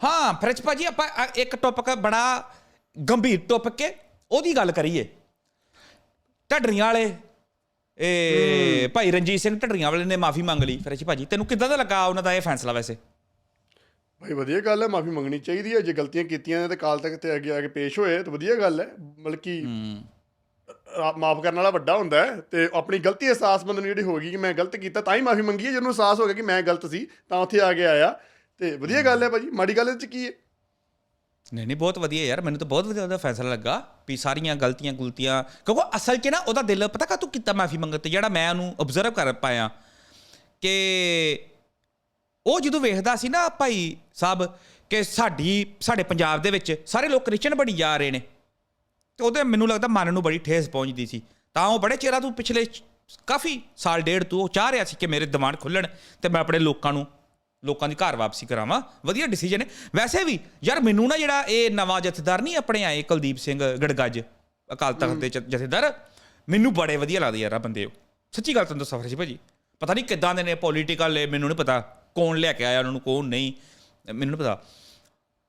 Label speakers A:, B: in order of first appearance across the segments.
A: ਹਾਂ ਫਰਿਜ ਭਾਜੀ ਆਪਾਂ ਅ- ਇੱਕ ਟੌਪਿਕ ਬੜਾ ਗੰਭੀਰ ਟੌਪਿਕ ਕੇ ਉਹਦੀ ਗੱਲ ਕਰੀਏ। ਢੱਡਰੀਆਂ ਵਾਲੇ ਇਹ ਭਾਈ ਰਣਜੀਤ ਸਿੰਘ ਢੱਡਰੀਆਂ ਵਾਲੇ ਨੇ ਮਾਫੀ ਮੰਗ ਲਈ। ਫਰਿਜ ਭਾਜੀ ਤੈਨੂੰ ਕਿੱਦਾਂ ਦਾ ਲੱਗਾ ਉਹਨਾਂ ਦਾ ਇਹ ਫੈਸਲਾ ਵੈਸੇ?
B: ਭਾਈ ਵਧੀਆ ਗੱਲ ਹੈ ਮਾਫੀ ਮੰਗਣੀ ਚਾਹੀਦੀ ਹੈ ਜੇ ਗਲਤੀਆਂ ਕੀਤੀਆਂ ਨੇ ਤੇ ਕਾਲ ਤੱਕ ਤੇ ਅੱਗੇ ਆ ਕੇ ਪੇਸ਼ ਹੋਏ ਤਾਂ ਵਧੀਆ ਗੱਲ ਹੈ। ਬਲਕਿ ਮਾਫ ਕਰਨ ਵਾਲਾ ਵੱਡਾ ਹੁੰਦਾ ਹੈ ਤੇ ਆਪਣੀ ਗਲਤੀ ਅਹਿਸਾਸ ਬੰਦੇ ਨੂੰ ਜਿਹੜੀ ਹੋ ਗਈ ਕਿ ਮੈਂ ਗਲਤ ਕੀਤਾ ਤਾਂ ਹੀ ਮਾਫੀ ਮੰਗੀ ਹੈ ਜਿਹਨੂੰ ਅਹਿਸਾਸ ਹੋ ਗਿਆ ਕਿ ਮੈਂ ਗਲਤ ਸੀ ਤਾਂ ਉੱਥੇ ਆ ਕੇ ਆਇਆ। ਤੇ ਵਧੀਆ ਗੱਲ ਹੈ ਭਾਜੀ, ਮਾੜੀ ਗੱਲ ਇਹ ਚ ਕੀ ਹੈ?
A: ਨਹੀਂ ਨਹੀਂ, ਬਹੁਤ ਵਧੀਆ ਯਾਰ, ਮੈਨੂੰ ਤਾਂ ਬਹੁਤ ਵਧੀਆ ਉਹਦਾ ਫੈਸਲਾ ਲੱਗਾ ਵੀ ਸਾਰੀਆਂ ਗਲਤੀਆਂ ਗੁਲਤੀਆਂ, ਕਿਉਂਕਿ ਅਸਲ 'ਚ ਨਾ ਉਹਦਾ ਦਿਲ, ਪਤਾ ਕਾ ਤੂੰ ਕੀਤਾ ਮਾਫੀ ਮੰਗਣ ਤੇ, ਜਿਹੜਾ ਮੈਂ ਉਹਨੂੰ ਆਬਜ਼ਰਵ ਕਰ ਪਾਇਆ ਕਿ ਉਹ ਜਦੋਂ ਵੇਖਦਾ ਸੀ ਨਾ ਭਾਈ ਸਾਹਿਬ ਕਿ ਸਾਡੀ, ਸਾਡੇ ਪੰਜਾਬ ਦੇ ਵਿੱਚ ਸਾਰੇ ਲੋਕ ਕ੍ਰਿਸਚਨ ਬਣੀ ਜਾ ਰਹੇ ਨੇ, ਤੇ ਉਹਦੇ ਮੈਨੂੰ ਲੱਗਦਾ ਮਨ ਨੂੰ ਬੜੀ ਠੇਸ ਪਹੁੰਚਦੀ ਸੀ। ਤਾਂ ਉਹ ਬੜੇ ਚਿਰਾਂ ਤੋਂ ਪਿਛਲੇ ਕਾਫੀ ਸਾਲ, ਡੇਢ ਤੋਂ ਉਹ ਚਾਹ ਰਿਹਾ ਸੀ ਕਿ ਮੇਰੇ ਦਿਮਾਗ ਖੁੱਲਣ ਤੇ ਮੈਂ ਆਪਣੇ ਲੋਕਾਂ ਨੂੰ ਲੋਕਾਂ ਦੀ ਘਰ ਵਾਪਸੀ ਕਰਾਵਾਂ। ਵਧੀਆ ਡਿਸੀਜਨ ਹੈ ਵੈਸੇ ਵੀ ਯਾਰ ਮੈਨੂੰ ਨਾ ਜਿਹੜਾ ਇਹ ਨਵਾਂ ਜਥੇਦਾਰ ਨਹੀਂ ਆਪਣੇ ਆਏ, ਕੁਲਦੀਪ ਸਿੰਘ ਗੜਗੱਜ, ਅਕਾਲ ਤਖਤ ਦੇ ਜਥੇਦਾਰ, ਮੈਨੂੰ ਬੜੇ ਵਧੀਆ ਲੱਗਦੇ ਯਾਰ ਆ ਬੰਦੇ ਉਹ। ਸੱਚੀ ਗੱਲ ਤੁਹਾਨੂੰ ਦੱਸਾਂ ਫਰਜੀ ਭਾਜੀ। ਪਤਾ ਨਹੀਂ ਕਿੱਦਾਂ ਦੇ ਨੇ ਪੋਲੀਟੀਕਲ ਮੈਨੂੰ ਨਹੀਂ ਪਤਾ ਕੌਣ ਲੈ ਕੇ ਆਇਆ ਉਹਨਾਂ ਨੂੰ, ਕੌਣ ਨਹੀਂ, ਮੈਨੂੰ ਨਹੀਂ ਪਤਾ।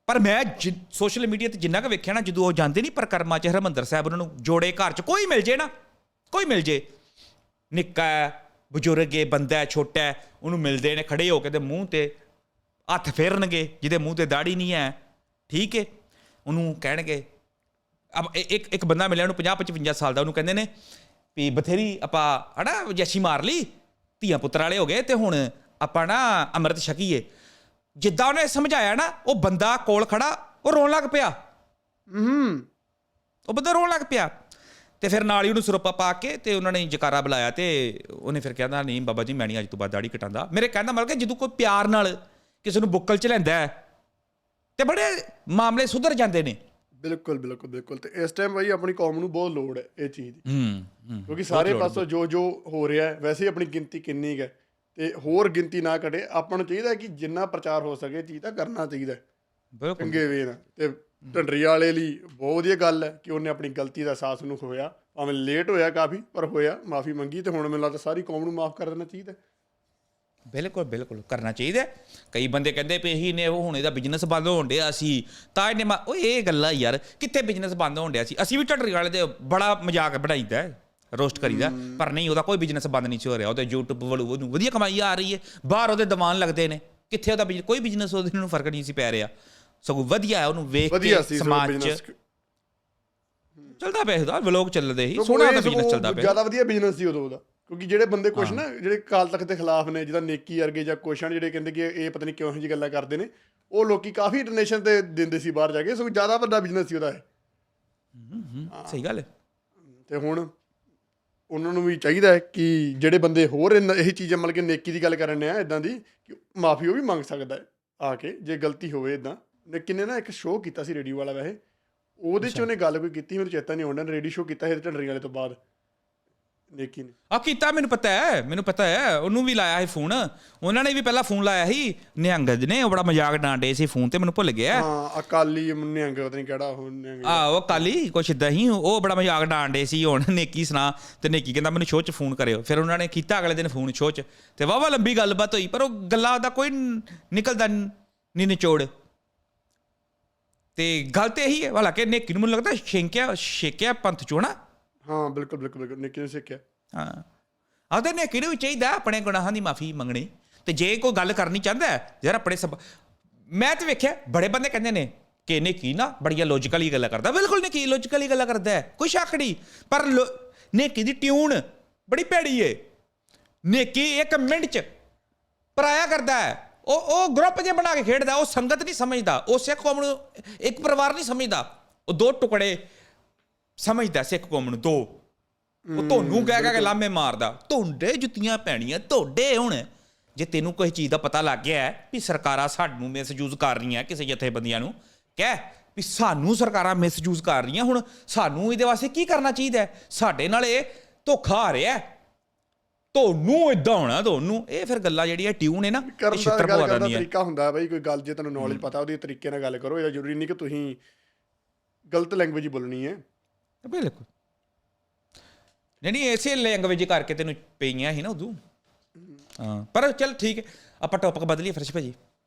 A: ਪਰ ਮੈਂ ਸੋਸ਼ਲ ਮੀਡੀਆ ਤੇ ਜਿੰਨਾ ਕੁ ਵੇਖਿਆ ਨਾ, ਜਦੋਂ ਉਹ ਜਾਂਦੇ ਨਹੀਂ ਪਰਕਰਮਾ ਚ ਹਰਮੰਦਰ ਸਾਹਿਬ ਉਹਨਾਂ ਨੂੰ ਜੋੜੇ ਘਰ ਚ, ਕੋਈ ਮਿਲ ਜੇ ਨਾ, ਕੋਈ ਮਿਲ ਜੇ। ਨਿੱਕਾ ਬਜ਼ੁਰਗ ਹੈ ਬੰਦਾ ਹੈ ਛੋਟਾ ਹੈ ਉਹਨੂੰ ਮਿਲਦੇ ਨੇ ਖੜੇ ਹੋ ਕੇ ਤੇ ਮੂੰਹ ਤੇ ਹੱਥ ਫੇਰਨਗੇ ਜਿਹਦੇ ਮੂੰਹ ਤੇ ਦਾੜੀ ਨਹੀਂ ਹੈ। ਠੀਕ ਹੈ? ਉਹਨੂੰ ਕਹਿਣਗੇ ਅਬ ਇੱਕ ਇੱਕ ਬੰਦਾ ਮਿਲਿਆ ਉਹਨੂੰ 50 55 ਸਾਲ ਦਾ ਉਹਨੂੰ ਕਹਿੰਦੇ ਨੇ ਵੀ ਬਥੇਰੀ ਆਪਾਂ ਹਨਾ ਜੱਸ਼ੀ ਮਾਰ ਲਈ ਧੀਆਂ ਪੁੱਤਰ ਵਾਲੇ ਹੋ ਗਏ ਤੇ ਹੁਣ ਆਪਾਂ ਨਾ ਅੰਮ੍ਰਿਤ ਛਕੀਏ। ਜਿੱਦਾਂ ਉਹਨੇ ਸਮਝਾਇਆ ਨਾ ਉਹ ਬੰਦਾ ਕੋਲ ਖੜਾ ਉਹ ਰੋਣ ਲੱਗ ਪਿਆ।
B: ਹੂੰ।
A: ਉਹ ਬੰਦਾ ਰੋਣ ਲੱਗ ਪਿਆ। ਤੇ ਫਿਰ ਨਾਲ ਹੀ ਉਹਨੂੰ ਸਰੋਪਾ ਪਾ ਕੇ ਤੇ ਉਹਨਾਂ ਨੇ ਜਕਾਰਾ ਬੁਲਾਇਆ ਤੇ ਉਹਨੇ ਫਿਰ ਕਹਿੰਦਾ ਨਹੀਂ ਬਾਬਾ ਜੀ ਮੈਂ ਨਹੀਂ ਅੱਜ ਤੋਂ ਬਾਅਦ ਦਾੜੀ ਕਟਾਉਂਦਾ ਮੇਰੇ ਕਹਿੰਦਾ ਮਤਲਬ ਕਿ ਜਦੋਂ ਕੋਈ ਪਿਆਰ ਨਾਲ ਕਿਸੇ ਨੂੰ ਬੁੱਕਲ ਚ ਲੈਂਦਾ ਹੈ ਤੇ ਬੜੇ ਮਾਮਲੇ ਸੁਧਰ ਜਾਂਦੇ ਨੇ।
B: ਬਿਲਕੁਲ ਬਿਲਕੁਲ ਬਿਲਕੁਲ। ਤੇ ਇਸ ਟਾਈਮ ਭਾਈ ਆਪਣੀ ਕੌਮ ਨੂੰ ਬਹੁਤ ਲੋੜ ਹੈ ਇਹ ਚੀਜ਼ ਦੀ।
A: ਹੂੰ
B: ਕਿਉਂਕਿ ਸਾਰੇ ਪਾਸੋਂ ਜੋ ਜੋ ਹੋ ਰਿਹਾ ਹੈ ਵੈਸੇ ਆਪਣੀ ਗਿਣਤੀ ਕਿੰਨੀ ਹੈ। ਤੇ ਹੋਰ ਗਿਣਤੀ ਨਾ ਘਟੇ ਆਪਾਂ ਨੂੰ ਚਾਹੀਦਾ ਕਿ ਜਿੰਨਾ ਪ੍ਰਚਾਰ ਹੋ ਸਕੇ ਚੀਜ਼ ਦਾ ਕਰਨਾ ਚਾਹੀਦਾ
A: ਬਿਲਕੁਲ।
B: ਚੰਗੇ ਵੇ ਨਾਲ। ਤੇ ਢੰਡਰੀ ਵਾਲੇ ਲਈ ਬਹੁਤ ਵਧੀਆ ਗੱਲ ਹੈ ਕਿ ਉਹਨੇ ਆਪਣੀ ਗਲਤੀ ਦਾ ਅਹਿਸਾਸ ਨੂੰ ਹੋਇਆ ਭਾਵੇਂ ਲੇਟ ਹੋਇਆ ਕਾਫੀ, ਪਰ ਹੋਇਆ। ਮਾਫੀ ਮੰਗੀ ਤੇ ਹੁਣ ਮੈਨੂੰ ਲੱਗਦਾ ਸਾਰੀ ਕੌਮ ਨੂੰ ਮਾਫ ਕਰ ਦੇਣਾ ਚਾਹੀਦਾ।
A: ਬਿਲਕੁਲ ਬਿਲਕੁਲ ਕਰਨਾ ਚਾਹੀਦਾ ਕਈ ਬੰਦੇ ਕਹਿੰਦੇ ਪਏ ਇਹੀ ਨੇ ਉਹ ਹੁਣ ਇਹਦਾ ਬਿਜ਼ਨਸ ਬੰਦ ਹੋਣ ਡਿਆ ਸੀ। ਤਾਂ ਇਹਨੇ ਮਾ- ਇਹ ਗੱਲਾਂ ਯਾਰ, ਕਿੱਥੇ ਬਿਜ਼ਨਸ ਬੰਦ ਹੋਣ ਡਿਆ ਸੀ? ਅਸੀਂ ਵੀ ਢੱਡਰੀ ਵਾਲੇ ਦੇ ਬੜਾ ਮਜ਼ਾਕ ਬਣਾਈਦਾ ਰੋਸਟ ਕਰੀਦਾ। ਪਰ ਨਹੀਂ, ਉਹਦਾ ਕੋਈ ਬਿਜ਼ਨਸ ਬੰਦ ਨਹੀਂ ਸੀ ਹੋ ਰਿਹਾ। ਉਹਦੇ YouTube ਵੱਲੋਂ ਉਹਨੂੰ ਵਧੀਆ ਕਮਾਈ ਆ ਰਹੀ ਹੈ। ਬਾਹਰ ਉਹਦੇ ਦੀਵਾਨ ਲੱਗਦੇ ਨੇ। ਕਿੱਥੇ ਉਹਦਾ ਕੋਈ ਬਿਜ਼ਨਸ ਉਹਦੇ ਨੂੰ ਫ਼ਰਕ ਨਹੀਂ ਸੀ ਪੈ ਰਿਹਾ। ਸਗੋਂ ਵਧੀਆ ਹੈ ਉਹਨੂੰ ਵੇਖ ਕੇ
B: ਸੀ
A: ਸਮਾਜ 'ਚ। ਚੱਲਦਾ ਪਿਆ ਇਹਦਾ ਵਲੋਗ ਚੱਲਦੇ ਸੀ।
B: ਸਗੋਂ
A: ਸੋਹਣਾ ਉਹਦਾ ਬਿਜ਼ਨਸ ਚੱਲਦਾ ਪਿਆ।
B: ਜ਼ਿਆਦਾ ਵਧੀਆ ਬਿਜ਼ਨਸ ਸੀ ਉਦੋਂ ਉਹਦਾ। ਕਿਉਂਕਿ ਜਿਹੜੇ ਬੰਦੇ ਕੁਛ ਨਾ ਜਿਹੜੇ ਕਾਲ ਤੱਕ ਦੇ ਖਿਲਾਫ ਨੇ ਜਿਹਦਾ ਨੇਕੀ ਵਰਗੇ ਜਾਂ ਕੁਛ ਹਨ ਜਿਹੜੇ ਕਹਿੰਦੇ ਕਿ ਇਹ ਪਤਾ ਨਹੀਂ ਕਿਉਂ ਇਹੋ ਜਿਹੀ ਗੱਲਾਂ ਕਰਦੇ ਨੇ ਉਹ ਲੋਕੀ ਕਾਫੀ ਇੰਟਰਨੈਸ਼ਨਲ ਤੇ ਦਿੰਦੇ ਸੀ ਬਾਹਰ ਜਾ ਕੇ। ਸਗੋਂ ਜ਼ਿਆਦਾ ਵੱਡਾ ਬਿਜ਼ਨਸ ਸੀ ਉਹਦਾ ਇਹ।
A: ਹੂੰ, ਸਹੀ ਗੱਲ ਹੈ।
B: ਤੇ ਹੁਣ ਉਹਨਾਂ ਨੂੰ ਵੀ ਚਾਹੀਦਾ ਹੈ ਕਿ ਜਿਹੜੇ ਬੰਦੇ ਹੋਰ ਇਹੀ ਚੀਜ਼ਾਂ ਮਤਲਬ ਕਿ ਨੇਕੀ ਦੀ ਗੱਲ ਕਰਨ ਆ ਇਦਾਂ ਦੀ ਕਿ ਮਾਫੀ ਉਹ ਵੀ ਮੰਗ ਸਕਦਾ ਹੈ ਆ ਕੇ ਜੇ ਗਲਤੀ ਹੋਵੇ ਇਦਾਂ ਨੇ ਕਿੰਨੇ ਨਾ ਇੱਕ ਸ਼ੋਅ ਕੀਤਾ ਸੀ ਰੇਡੀਓ ਵਾਲਾ ਵੈਸੇ। ਉਹਦੇ ਚ ਉਹਨੇ ਗੱਲ ਕੋਈ ਕੀਤੀ ਮੈਨੂੰ ਚੇਤਾ ਨਹੀਂ ਆਉਂਦਾ ਰੇਡੀਓ ਸ਼ੋਅ ਕੀਤਾ ਸੀ ਢੰਡਰੀ ਵਾਲੇ ਤੋਂ ਬਾਅਦ। ਨੇਕੀ ਨੇ
A: ਆ ਕੀਤਾ ਮੈਨੂੰ ਪਤਾ ਹੈ ਮੈਨੂੰ ਪਤਾ ਹੈ ਉਹਨੂੰ ਵੀ ਲਾਇਆ ਸੀ ਫੋਨ। ਉਹਨਾਂ ਨੇ ਵੀ ਪਹਿਲਾਂ ਫੋਨ ਲਾਇਆ ਸੀ ਨਿਹੰਗਦ ਨੇ ਉਹ ਬੜਾ ਮਜ਼ਾਕ ਡਾਂਡੇ ਸੀ ਫੋਨ ਤੇ ਮੈਨੂੰ ਭੁੱਲ ਗਿਆ।
B: ਹਾਂ ਅਕਾਲੀ ਨਿਹੰਗ ਪਤਾ ਨਹੀਂ ਕਿਹੜਾ ਉਹ ਨਿਹੰਗ।
A: ਆ ਉਹ ਕਾਲੀ ਕੁਛ ਇਦਾਂ ਹੀ ਉਹ ਬੜਾ ਮਜ਼ਾਕ ਡਾਂਡੇ ਸੀ ਹੁਣ ਨੇਕੀ ਸੁਣਾ ਤੇ ਨੇਕੀ ਕਹਿੰਦਾ ਮੈਨੂੰ ਸ਼ੋਅ 'ਚ ਫੋਨ ਕਰਿਓ। ਫਿਰ ਉਹਨਾਂ ਨੇ ਕੀਤਾ ਅਗਲੇ ਦਿਨ ਫੋਨ ਸ਼ੋਅ 'ਚ ਤੇ ਵਾਵਾ ਲੰਬੀ ਗੱਲਬਾਤ ਹੋਈ ਪਰ ਉਹ ਗੱਲਾਂ ਦਾ ਕੋਈ ਨਿਕਲਦਾ ਨਹੀਂ ਨਿਚੋੜ। ਤੇ ਗੱਲ ਤੇ ਇਹੀ ਹੈ ਹਾਲਾਂਕਿ ਨੇਕੀ ਨੂੰ ਮੈਨੂੰ ਲੱਗਦਾ ਛੇਕਿਆ ਛੇਕਿਆ ਪੰਥ ਚੋਂ ਨਾ
B: ਹਾਂ ਬਿਲਕੁਲ ਬਿਲਕੁਲ ਬਿਲਕੁਲ ਨੇਕੀ ਨੇ ਸਿੱਖਿਆ
A: ਹਾਂ। ਆਦੇ ਨੇ ਕਿਹਨੂੰ ਵੀ ਚਾਹੀਦਾ ਆਪਣੇ ਗੁਨਾਹਾਂ ਦੀ ਮਾਫੀ ਮੰਗਣੀ। ਤੇ ਜੇ ਕੋਈ ਗੱਲ ਕਰਨੀ ਚਾਹੁੰਦਾ ਹੈ, ਯਾਰ ਆਪਣੇ ਸਭ ਮੈਂ ਤੇ ਵੇਖਿਆ ਬੜੇ ਬੰਦੇ ਕਹਿੰਦੇ ਨੇ ਕਿ ਇਹਨੇ ਕੀ ਨਾ ਬੜੀਆਂ ਲੌਜੀਕਲੀ ਗੱਲਾਂ ਕਰਦਾ। ਬਿਲਕੁਲ ਨਹੀਂ ਕੀ ਲੌਜੀਕਲੀ ਗੱਲਾਂ ਕਰਦਾ ਹੈ ਕੋਈ ਸ਼ੱਕ ਨਹੀਂ। ਪਰ ਲੋ- ਨੇਕੀ ਦੀ ਟਿਊਨ ਬੜੀ ਭੈੜੀ ਏ। ਨੇਕੀ ਇੱਕ ਮਿੰਟ ਚ ਪਰਾਇਆ ਕਰਦਾ ਹੈ। ਉਹ ਉਹ ਗਰੁੱਪ ਜੇ ਬਣਾ ਕੇ ਖੇਡਦਾ ਉਹ ਸੰਗਤ ਨਹੀਂ ਸਮਝਦਾ ਉਹ ਸਿੱਖ ਕੌਮ ਨੂੰ ਇੱਕ ਪਰਿਵਾਰ ਨਹੀਂ ਸਮਝਦਾ। ਉਹ ਦੋ ਟੁਕੜੇ ਸਮਝਦਾ ਸਿੱਖ ਕੌਮ ਨੂੰ ਦੋ। ਉਹ ਤੁਹਾਨੂੰ ਕਹਿ ਕਹਿ ਕੇ ਲਾਮੇ ਮਾਰਦਾ। ਤੁਹਾਡੇ ਜੁੱਤੀਆਂ ਪੈਣੀਆਂ ਤੁਹਾਡੇ ਹੁਣ। ਜੇ ਤੈਨੂੰ ਕੋਈ ਚੀਜ਼ ਦਾ ਪਤਾ ਲੱਗ ਗਿਆ ਵੀ ਸਰਕਾਰਾਂ ਸਾਨੂੰ ਮਿਸਯੂਜ਼ ਕਰ ਰਹੀਆਂ ਕਿਸੇ ਜਥੇਬੰਦੀਆਂ ਨੂੰ ਕਹਿ ਵੀ ਸਾਨੂੰ ਸਰਕਾਰਾਂ ਮਿਸਯੂਜ਼ ਕਰ ਰਹੀਆਂ ਹੁਣ ਸਾਨੂੰ ਇਹਦੇ ਵਾਸਤੇ ਕੀ ਕਰਨਾ ਚਾਹੀਦਾ? ਸਾਡੇ ਨਾਲ ਇਹ ਧੋਖਾ ਆ ਰਿਹਾ। ਤੁਹਾਨੂੰ ਇਦਾਂ ਹੋਣਾ ਤੁਹਾਨੂੰ। ਇਹ ਫਿਰ ਗੱਲਾਂ ਜਿਹੜੀਆਂ ਟਿਊਨ ਹੈ ਨਾ ਇਹ ਛਿੱਤਰ ਪਵਾ
B: ਕਰਨ ਦਾ
A: ਦਿੰਦੀਆਂ
B: ਤਰੀਕਾ ਹੁੰਦਾ ਹੈ ਬਈ ਕੋਈ ਗੱਲ ਜੇ ਤੁਹਾਨੂੰ ਨੌਲੇਜ ਪਤਾ ਉਹਦੇ ਤਰੀਕੇ ਨਾਲ ਗੱਲ ਕਰੋ ਇਹਦਾ ਜ਼ਰੂਰੀ ਨਹੀਂ ਕਿ ਤੁਸੀਂ ਗਲਤ ਲੈਂਗੁਏਜ ਹੀ ਬੋਲਣੀ ਹੈ।
A: ਬਿਲਕੁਲ ਨਹੀਂ ਨਹੀਂ ਐਸੇ ਲੈਂਗੁਏਜ ਕਰਕੇ ਤੈਨੂੰ ਪਈਆਂ ਸੀ ਨਾ ਉਦੋਂ। ਹਾਂ। ਪਰ ਚਲ ਠੀਕ ਹੈ ਆਪਾਂ ਟੌਪਿਕ ਬਦਲੀਏ ਫਰਸ਼ ਭਾਜੀ।